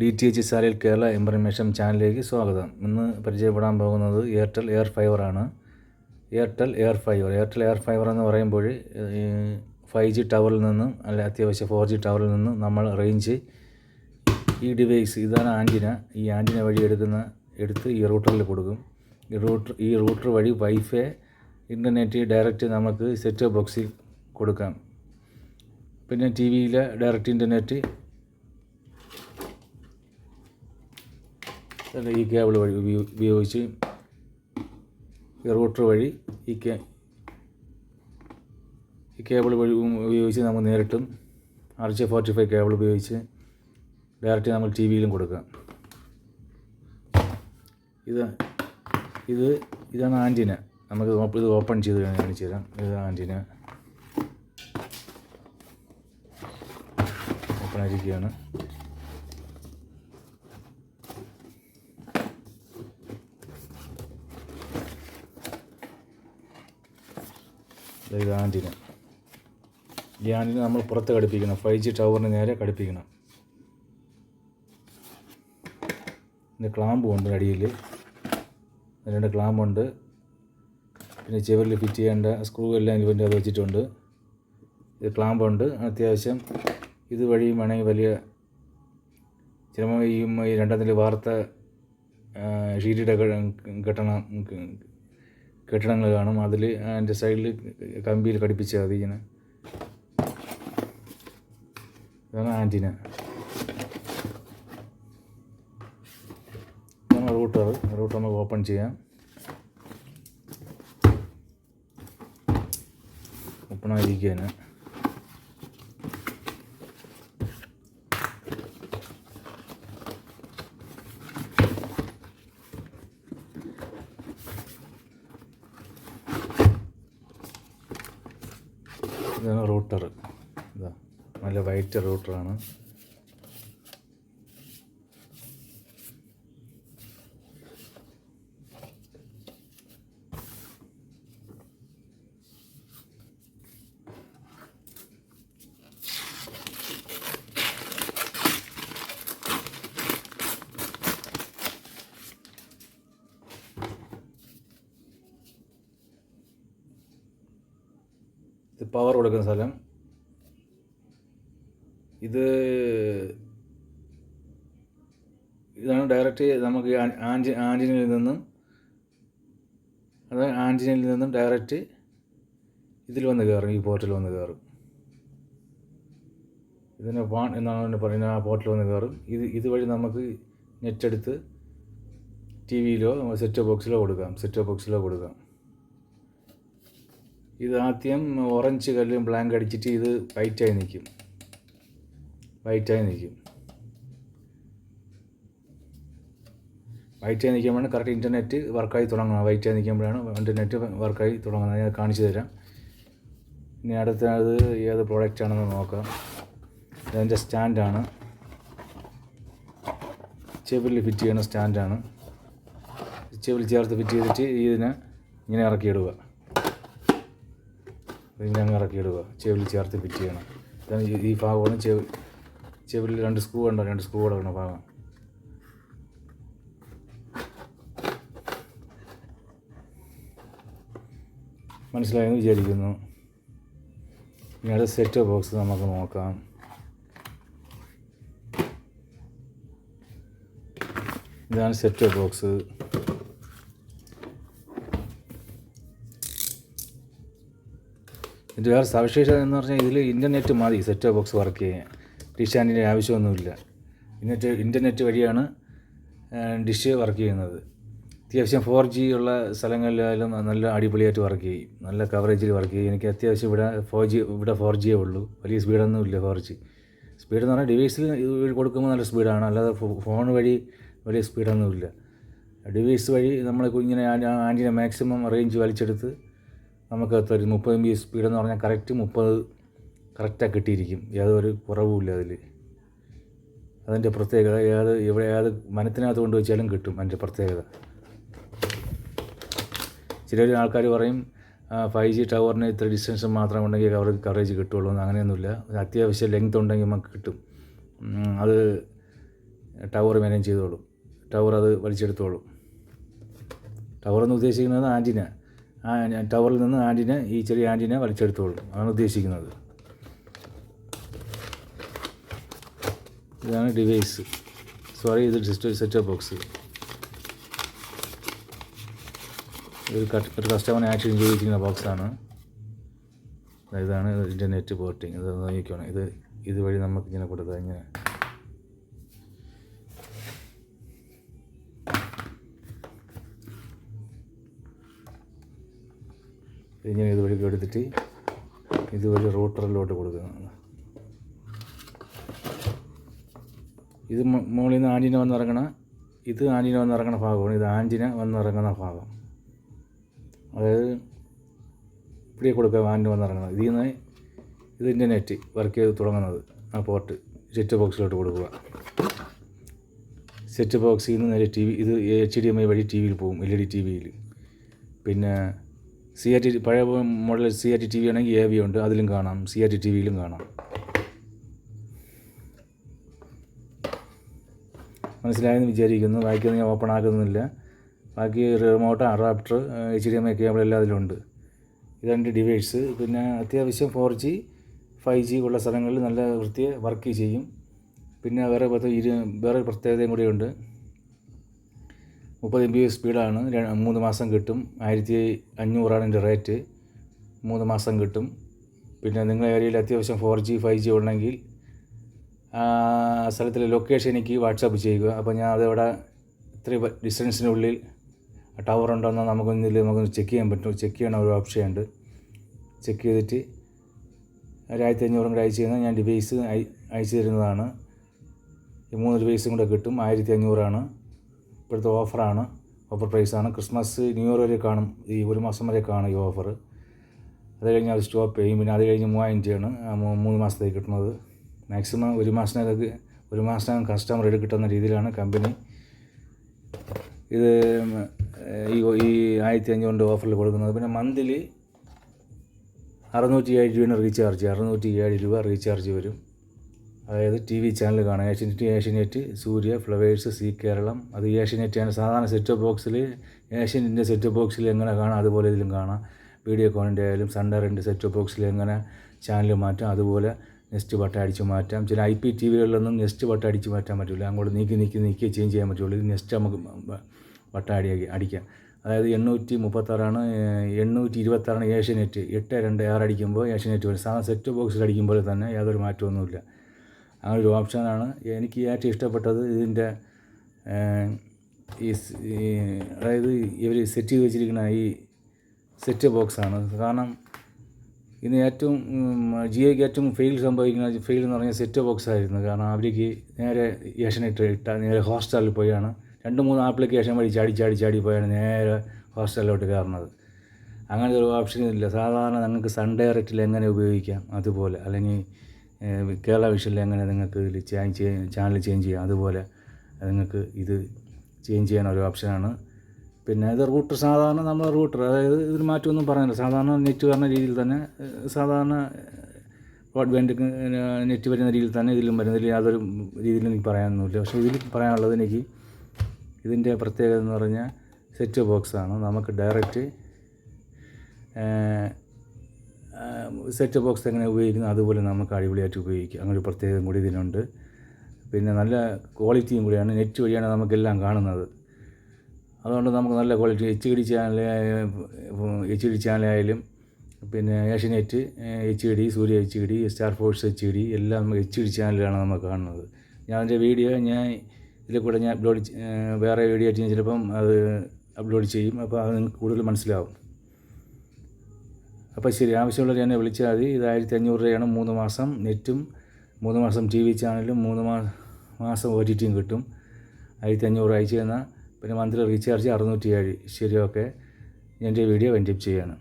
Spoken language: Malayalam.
ഡി ടി എച്ച് സാലിൽ കേരള ഇൻഫർമേഷൻ ചാനലിലേക്ക് സ്വാഗതം. ഇന്ന് പരിചയപ്പെടാൻ പോകുന്നത് Airtel air ഫൈബറാണ് Airtel air fibre. Airtel air fibre എന്ന് പറയുമ്പോൾ ഫൈവ് ജി ടവറിൽ നിന്നും അല്ലെ അത്യാവശ്യം ഫോർ ജി ടവറിൽ നിന്നും നമ്മൾ റേഞ്ച് ഈ ഡിവൈസ് ഇതാണ് ആന്റിന. ഈ ആന്റിന വഴി എടുക്കുന്ന എടുത്ത് ഈ റൂട്ടറിൽ കൊടുക്കും. ഈ റൂട്ടർ ഈ റൂട്ടർ വഴി വൈഫൈ ഇന്റർനെറ്റ് ഡയറക്റ്റ് നമുക്ക് സെറ്റ് ബോക്സിൽ കൊടുക്കാം. പിന്നെ ടി വിയിലെ ഡയറക്റ്റ് ഇന്റർനെറ്റ് ഈ കേബിൾ വഴി ഉപയോഗിച്ച് ഈ റൂട്ടർ വഴി ഈ കേ ഈ കേബിൾ വഴി ഉപയോഗിച്ച് നമുക്ക് നേരിട്ടും R J forty five cable ഉപയോഗിച്ച് ഡയറക്റ്റ് നമ്മൾ ടി വിയിലും കൊടുക്കാം ഇത് ഇത് ഇതാണ് ആന്റിന. നമുക്ക് ഇത് ഓപ്പൺ ചെയ്ത് കാണിച്ചു തരാം. ഇത് ആന്റിന. ഓപ്പൺ ആയിരിക്കുകയാണ് ഇത് ആന്റിന. ഈ ആന്റിന നമ്മൾ പുറത്ത് ഘടിപ്പിക്കണം. ഫൈവ് ജി ടവറിന് നേരെ ഘടിപ്പിക്കണം. ഇതിന്റെ ക്ലാമ്പ് ഉണ്ട് അടിയിൽ. രണ്ട് ക്ലാമ്പുണ്ട്. പിന്നെ ചെവറിൽ ഫിറ്റ് ചെയ്യേണ്ട സ്ക്രൂ എല്ലാം ഇതിന്റെ അത് വെച്ചിട്ടുണ്ട്. ഇത് ക്ലാമ്പുണ്ട് അത്യാവശ്യം. ഇത് വഴിയും വേണമെങ്കിൽ വലിയ ചിലപ്പോൾ ഈ രണ്ടാം നില വാർത്ത ഷീറ്റിയുടെ കെട്ടണം. കെട്ടിടങ്ങൾ കാണും. അതിൽ അതിന്റെ സൈഡിൽ കമ്പിയിൽ ഘടിപ്പിച്ചാൽ മതി ഇങ്ങനെ ഇതാണ് ആന്റിന. ഇതാണ് റൂട്ടർ. റൂട്ടർ നമുക്ക് ഓപ്പൺ ചെയ്യാം. ഓപ്പൺ ആയിരിക്കുകയാണ് ഇതാണ് റൂട്ടർ ഇതാ നല്ല വൈറ്റ് റൂട്ടറാണ് പവർ കൊടുക്കുന്ന സ്ഥലം. ഇത് ഇതാണ് ഡയറക്റ്റ് നമുക്ക് ആഞ്ചി ആൻ- നിന്നും അത് ആന്റിനയിൽ നിന്നും ഡയറക്റ്റ് ഇതിൽ വന്ന് കയറും ഈ പോർട്ടിൽ വന്ന് കയറും. ഇതിനെ വാൺ എന്നാണ് പറയുന്നത് ആ പോർട്ടിൽ വന്ന് കയറും. ഇത് ഇതുവഴി നമുക്ക് നെറ്റ് എടുത്ത് ടി വിയിലോ സെറ്റ് ബോക്സിലോ കൊടുക്കാം. സെറ്റ് ബോക്സിലോ കൊടുക്കാം. ഇത് ആദ്യം ഓറഞ്ച് കല്ലും ബ്ലാങ്ക് അടിച്ചിട്ട് ഇത് വൈറ്റായി നിൽക്കും. വൈറ്റായി നിൽക്കും വൈറ്റായി നിൽക്കുമ്പോഴാണ് കറക്റ്റ് ഇന്റർനെറ്റ് വർക്കായി തുടങ്ങുന്നത് വൈറ്റായി നിൽക്കുമ്പോഴാണ് ഇന്റർനെറ്റ് വർക്കായി തുടങ്ങുന്നത്. ഞാൻ കാണിച്ചു തരാം. ഇനി അടുത്തത് ഏത് പ്രോഡക്റ്റ് ആണെന്ന് നോക്കാം. ഇതിന്റെ സ്റ്റാൻഡാണ് ചെവിലിൽ ഫിറ്റ് ചെയ്യുന്ന സ്റ്റാൻഡാണ് ചെവിൽ ചേർത്ത് ഫിറ്റ് ചെയ്തിട്ട് ഇതിനെ ഇങ്ങനെ ഇറക്കിയിടുക. ഇതിങ്ങനെ അങ്ങ് ഇറക്കിയിടുക. ചെവിൽ ചേർത്ത് ഫിറ്റ് ചെയ്യണം. ഈ ഭാഗമാണ് ചെവി ചെവിൽ രണ്ട് സ്ക്രൂ ഉണ്ടോ രണ്ട് സ്ക്രൂ കിടക്കുന്ന ഭാഗം മനസ്സിലായെന്ന് വിചാരിക്കുന്നു. ഇനി അടുത്ത സെറ്റ് ബോക്സ് നമുക്ക് നോക്കാം. ഇതാണ് സെറ്റ് ബോക്സ് ഇത് വേറെ സവിശേഷത എന്ന് പറഞ്ഞാൽ ഇതിൽ ഇന്റർനെറ്റ് മതി സെറ്റ് ബോക്സ് വർക്ക് ചെയ്യാൻ. ഡിഷ് ആന്റിന്റെ ആവശ്യമൊന്നുമില്ല. ഇന്നറ്റ് ഇന്റർനെറ്റ് വഴിയാണ് ഡിഷ് വർക്ക് ചെയ്യുന്നത്. അത്യാവശ്യം ഫോർ ജി ഉള്ള സ്ഥലങ്ങളിലായാലും നല്ല അടിപൊളിയായിട്ട് വർക്ക് ചെയ്യും. നല്ല കവറേജിൽ വർക്ക് ചെയ്യും. എനിക്ക് അത്യാവശ്യം ഇവിടെ ഫോർ ജി ഇവിടെ ഫോർ ജിയേ ഉള്ളൂ. വലിയ സ്പീഡൊന്നും ഇല്ല ഫോർ ജി സ്പീഡ് എന്ന് പറഞ്ഞാൽ ഡിവൈസിൽ കൊടുക്കുമ്പോൾ നല്ല സ്പീഡാണ് അല്ലാതെ ഫോൺ വഴി വലിയ സ്പീഡൊന്നുമില്ല ഡിവൈസ് വഴി നമ്മൾ ഇങ്ങനെ ആന്റിനെ മാക്സിമം റേഞ്ച് വലിച്ചെടുത്ത് നമുക്ക് തരും മുപ്പത് എം ബി സ്പീഡെന്ന് പറഞ്ഞാൽ കറക്റ്റ് മുപ്പത് കറക്റ്റായി കിട്ടിയിരിക്കും. യാതൊരു കുറവുമില്ല അതിൽ അതിന്റെ പ്രത്യേകത ഏത് ഇവിടെ ഏത് മനത്തിനകത്ത് കൊണ്ട് വെച്ചാലും കിട്ടും അതിന്റെ പ്രത്യേകത. ചില ആൾക്കാർ പറയും ഫൈവ് ജി ടവറിന് ഇത്ര ഡിസ്റ്റൻസ് മാത്രം ഉണ്ടെങ്കിൽ അവർക്ക് കവറേജ് കിട്ടുള്ളൂ എന്ന് അങ്ങനെയൊന്നുമില്ല. അത്യാവശ്യം ലെങ്ത് ഉണ്ടെങ്കിൽ നമുക്ക് കിട്ടും. അത് ടവർ മാനേജ് ചെയ്തോളും. ടവർ അത് വലിച്ചെടുത്തോളും. ടവർ എന്ന് ഉദ്ദേശിക്കുന്നത് ആന്റിന ടവറിൽ നിന്ന് ആന്റിന ഈ ചെറിയ ആന്റിന വലിച്ചെടുത്തോളും. അതാണ് ഉദ്ദേശിക്കുന്നത്. ഇതാണ് ഡിവൈസ് സോറി ഇത് സെറ്റ് ഓഫ് ബോക്സ് ഒരു കട്ട് ഒരു കസ്റ്റമറിനെ ആക്ഷൻ ചെയ്തിരിക്കുന്ന ബോക്സാണ് ഇതാണ് ഇതിന്റെ നെറ്റ് പോർട്ടിങ് ഇത് നോക്കിക്കോണം. ഇത് ഇതുവഴി നമുക്ക് ഇങ്ങനെ കൊടുക്കാം. ഇങ്ങനെ. ഇങ്ങനെ ഇതുവഴി എടുത്തിട്ട് ഇതുവഴി റൂട്ടറിലോട്ട് കൊടുക്കുന്നത് ഇത് മുകളിൽ നിന്ന് ആന്റിന വന്നിറങ്ങണ ഇത് ആന്റിന വന്നിറങ്ങണ ഭാഗമാണ്. ഇത് ആന്റിന വന്നിറങ്ങുന്ന ഭാഗം. അതായത് ഇവിടെ കൊടുക്കുക ആന്റിന വന്നിറങ്ങുന്നത്. ഇതിൽ നിന്ന് ഇതിന്റെ നെറ്റ് വർക്ക് ചെയ്ത് തുടങ്ങുന്നത്. ആ പോർട്ട് സെറ്റ് ബോക്സിലോട്ട് കൊടുക്കുക. സെറ്റ് ബോക്സിൽ നിന്ന് നേരെ ടി വി ഇത് എച്ച് ഡി എം ഐ വഴി ടി വിയിൽ പോകും എൽ ഇ ഡി ടി വിയിൽ. പിന്നെ സി ആർ ടി പഴയ model C R T T V ആണെങ്കിൽ എ വി ഉണ്ട് അതിലും കാണാം. സി ആർ ടി ടി വിയിലും കാണാം. മനസ്സിലായെന്ന് വിചാരിക്കുന്നു. ബാക്കിയൊന്നും ഞാൻ ഓപ്പൺ ആക്കുന്നില്ല. ബാക്കി remote adapter H D M I cable എല്ലാം അതിലുണ്ട്. ഇതാണ് ഡിവൈസ് പിന്നെ അത്യാവശ്യം ഫോർ ജി ഫൈവ് ജി ഉള്ള സ്ഥലങ്ങളിൽ നല്ല വൃത്തിയെ വർക്ക് ചെയ്യും. പിന്നെ വേറെ പത്ത് ഇരു വേറെ പ്രത്യേകതയും കൂടിയുണ്ട് മുപ്പത് എം ബി സ്പീഡാണ് മൂന്ന് മാസം കിട്ടും. ആയിരത്തി അഞ്ഞൂറാണ് എന്റെ റേറ്റ് മൂന്ന് മാസം കിട്ടും. പിന്നെ നിങ്ങളുടെ ഏരിയയിൽ അത്യാവശ്യം ഫോർ ജി ഫൈവ് ജി ഉണ്ടെങ്കിൽ സ്ഥലത്തിലെ ലൊക്കേഷൻ എനിക്ക് വാട്സാപ്പ് ചെയ്യുക. അപ്പോൾ ഞാൻ അതവിടെ ഇത്രയും ഡിസ്റ്റൻസിനുള്ളിൽ ടവർ ഉണ്ടോ ഉണ്ടോയെന്ന് നമുക്കൊന്നിൽ നമുക്കൊന്ന് ചെക്ക് ചെയ്യാൻ പറ്റും. ചെക്ക് ചെയ്യണ ഒരു ഓപ്ഷൻ ഉണ്ട്. ചെക്ക് ചെയ്തിട്ട് ഒരായിരത്തി അഞ്ഞൂറും കൂടെ അയച്ചു കഴിഞ്ഞാൽ ഞാൻ ഡിവൈസ് അയ- അയച്ചു തരുന്നതാണ്. ഈ മൂന്ന് ഡിവൈസും കൂടെ കിട്ടും. ആയിരത്തി അഞ്ഞൂറാണ്. ഇപ്പോഴത്തെ ഓഫറാണ് ഓഫർ പ്രൈസാണ് ക്രിസ്മസ് ന്യൂ ഇയർ വരെ കാണും. ഈ ഒരു മാസം വരെ കാണും ഈ ഓഫർ അത് കഴിഞ്ഞ് അത് സ്റ്റോപ്പ് ചെയ്യും. പിന്നെ അത് കഴിഞ്ഞ് മൂവായിരം രൂപയാണ്. മൂന്ന് മാസത്തേക്ക് കിട്ടുന്നത്. മാക്സിമം ഒരു മാസത്തിനകത്ത് ഒരു മാസത്തിനകം കസ്റ്റമർ കിട്ടുന്ന രീതിയിലാണ് കമ്പനി ഇത് ഈ ഈ ആയിരത്തി അഞ്ഞൂറിന്റെ ഓഫറിൽ കൊടുക്കുന്നത്. പിന്നെ മന്ത്ലി അറുന്നൂറ്റി ഏഴ് രൂപയാണ് റീചാർജ് അറുന്നൂറ്റി ഏഴ് രൂപ റീചാർജ് വരും. അതായത് ടി വി ചാനൽ കാണാം ഏഷ്യനെറ്റ് ഏഷ്യനെറ്റ് സൂര്യ ഫ്ലവേഴ്സ് സി കേരളം അത് ആണ് സാധാരണ സെറ്റ് ബോക്സിൽ ഏഷ്യനെറ്റിന്റെ സെറ്റ് ബോക്സിൽ എങ്ങനെ കാണാം അതുപോലെ ഇതിലും കാണാം. വീഡിയോ കോണിന്റെ ആയാലും സണ്ടറിന്റെ സെറ്റ് ബോക്സിൽ എങ്ങനെ ചാനൽ മാറ്റാം അതുപോലെ നെക്സ്റ്റ് ബട്ടൺ അടിച്ച് മാറ്റാം. ചില ഐ പി ടി വികളിലൊന്നും നെക്സ്റ്റ് ബട്ടൺ അടിച്ച് മാറ്റാൻ പറ്റില്ല അങ്ങോട്ട് നീക്കി നീക്കി നീക്കി ചേഞ്ച് ചെയ്യാൻ പറ്റുള്ളൂ. ഇത് നെക്സ്റ്റ് നമുക്ക് ബട്ടൺ അടി അടിക്കാം. അതായത് എണ്ണൂറ്റി മുപ്പത്താറാണ് എണ്ണൂറ്റി ഇരുപത്താറാണ് ഏഷ്യനെറ്റ് എട്ട് രണ്ട് ആറ് അടിക്കുമ്പോൾ ഏഷ്യനെറ്റ് വരും. സാധാരണ സെറ്റ് ബോക്സിൽ അടിക്കുമ്പോൾ തന്നെ യാതൊരു മാറ്റമൊന്നുമില്ല. അങ്ങനെ ഒരു ഓപ്ഷനാണ് എനിക്ക് ഏറ്റവും ഇഷ്ടപ്പെട്ടത് ഇതിന്റെ ഈ അതായത് ഇവർ സെറ്റ് ചെയ്ത് വെച്ചിരിക്കുന്ന ഈ സെറ്റ് ബോക്സാണ് കാരണം ഇന്ന് ഏറ്റവും ജിയോയ്ക്ക് ഏറ്റവും ഫെയിൽ സംഭവിക്കുന്ന ഫെയിൽ എന്ന് പറഞ്ഞാൽ സെറ്റ് ബോക്സ് ആയിരുന്നു. കാരണം അവർക്ക് നേരെ ഏഷ്യനെറ്റ് ഇട്ട നേരെ ഹോസ്റ്റലിൽ പോയാണ്. രണ്ട് മൂന്ന് ആപ്ലിക്കേഷൻ വഴി ചാടി ചാടി ചാടി പോയാണ് നേരെ ഹോസ്റ്റലിലോട്ട് കയറുന്നത്. അങ്ങനത്തെ ഒരു ഓപ്ഷൻ ഇല്ല. സാധാരണ നിങ്ങൾക്ക് സൺ ഡയറക്റ്റിൽ എങ്ങനെ ഉപയോഗിക്കാം? അതുപോലെ. അല്ലെങ്കിൽ കേരള വിഷനിൽ എങ്ങനെ നിങ്ങൾക്ക് ഇതിൽ ചേഞ്ച് ചാനൽ ചേഞ്ച് ചെയ്യാം? അതുപോലെ നിങ്ങൾക്ക് ഇത് ചേഞ്ച് ചെയ്യാൻ ഒരു ഓപ്ഷനാണ് പിന്നെ ഇത് റൂട്ടർ സാധാരണ നമ്മൾ റൂട്ടർ അതായത് ഇതിന് മാറ്റമൊന്നും പറയുന്നില്ല സാധാരണ നെറ്റ് വരുന്ന രീതിയിൽ തന്നെ സാധാരണ ബ്രോഡ്ബാൻഡ് നെറ്റ് വരുന്ന രീതിയിൽ തന്നെ ഇതിലും വരുന്നതിൽ യാതൊരു രീതിയിലും എനിക്ക് പറയാനൊന്നുമില്ല. പക്ഷേ ഇതിൽ പറയാനുള്ളത് എനിക്ക് ഇതിന്റെ പ്രത്യേകത എന്ന് പറഞ്ഞാൽ സെറ്റ് ബോക്സാണ് നമുക്ക് ഡയറക്റ്റ് സെറ്റ് ബോക്സ് എങ്ങനെ ഉപയോഗിക്കുന്നു അതുപോലെ നമുക്ക് അടിപൊളിയായിട്ട് ഉപയോഗിക്കാം. അങ്ങനെ ഒരു പ്രത്യേകത കൂടി ഇതിനുണ്ട്. പിന്നെ നല്ല ക്വാളിറ്റിയും കൂടിയാണ്. നെറ്റ് വഴിയാണ് നമുക്കെല്ലാം കാണുന്നത്. അതുകൊണ്ട് നമുക്ക് നല്ല quality H D channel H D ചാനലായാലും പിന്നെ Asianet H D Surya H D star force H D എല്ലാം നമുക്ക് എച്ച് ഡി ചാനലാണ് നമ്മൾ കാണുന്നത്. ഞാൻ അതിന്റെ വീഡിയോ ഞാൻ ഇതിൽ കൂടെ ഞാൻ അപ്ലോഡ് വേറെ വീഡിയോ ആയിട്ട് ഞാൻ ചിലപ്പം അത് അപ്ലോഡ് ചെയ്യും. അപ്പോൾ അത് നിങ്ങൾക്ക് കൂടുതൽ മനസ്സിലാവും. അപ്പോൾ ശരി ആവശ്യമുള്ളവർ എന്നെ വിളിച്ചാൽ മതി. ഇത് ആയിരത്തി അഞ്ഞൂറ് രൂപയാണ് മൂന്ന് മാസം നെറ്റും മൂന്ന് മാസം ടി വി ചാനലും മൂന്ന് മാസം ഒ ടി ടിയും കിട്ടും. ആയിരത്തി അഞ്ഞൂറ് അയച്ചു തന്നാൽ പിന്നെ മന്ത്ലി റീചാർജ് അറുന്നൂറ്റി ഏഴ് ശരി ഓക്കെ എന്റെ വീഡിയോ വെന്റിപ്പ് ചെയ്യാണ്